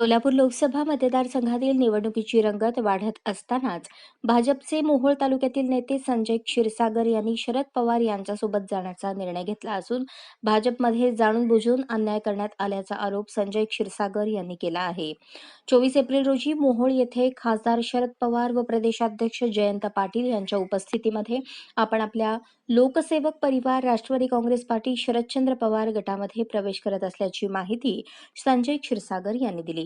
सोलापूर लोकसभा मतदारसंघातील निवडणुकीची रंगत वाढत असतानाच भाजपचे मोहोळ तालुक्यातील नेते संजय क्षीरसागर यांनी शरद पवार यांच्यासोबत जाण्याचा निर्णय घेतला असून भाजपमध्ये जाणून बुजून अन्याय करण्यात आल्याचा आरोप संजय क्षीरसागर यांनी केला आहे. चोवीस एप्रिल रोजी मोहोळ येथे खासदार शरद पवार व प्रदेशाध्यक्ष जयंत पाटील यांच्या उपस्थितीमध्ये आपण आपल्या लोकसेवक परिवार राष्ट्रवादी काँग्रेस पार्टी शरदचंद्र पवार गटामध्ये प्रवेश करत असल्याची माहिती संजय क्षीरसागर यांनी दिली.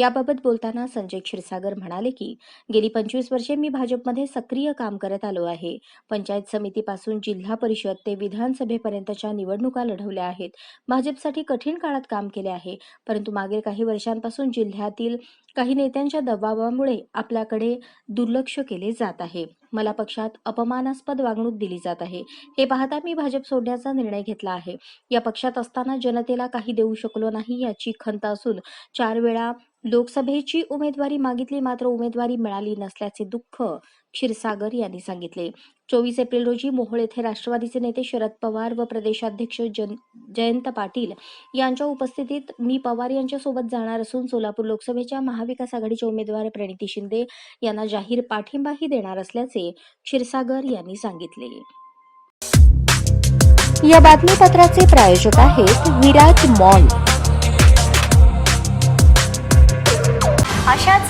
याबाबत बोलताना संजय क्षीरसागर म्हणाले की गेली पंचवीस वर्षे मी भाजपमध्ये सक्रिय काम करत आलो आहे. पंचायत समितीपासून जिल्हा परिषद ते विधानसभेपर्यंतच्या निवडणुका लढवल्या आहेत. भाजपसाठी कठीण काळात काम केले आहे परंतु मागील काही वर्षांपासून जिल्ह्यातील काही नेत्यांच्या दबावामुळे आपल्याकडे दुर्लक्ष केले जात आहे. मला पक्षात अपमानास्पद वागणूक दिली जात आहे. हे पाहता मी भाजप सोडण्याचा निर्णय घेतला आहे. या पक्षात असताना जनतेला काही देऊ शकलो नाही याची खंत असून चार वेळा लोकसभेची उमेदवारी मागितली मात्र उमेदवारी मिळाली नसल्याचे दुःख क्षीरसागर यांनी सांगितले. चोवीस एप्रिल रोजी मोहोळ येथे राष्ट्रवादीचे नेते शरद पवार व प्रदेशाध्यक्ष जन जयंत पाटील यांच्या उपस्थितीत मी पवार यांच्यासोबत जाणार असून सोलापूर लोकसभेच्या महाविकास आघाडीचे उमेदवार प्रणिती शिंदे यांना जाहीर पाठिंबाही देणार असल्याचे क्षीरसागर यांनी सांगितले. या बातमीपत्राचे प्रायोजक आहेत विराज मॉल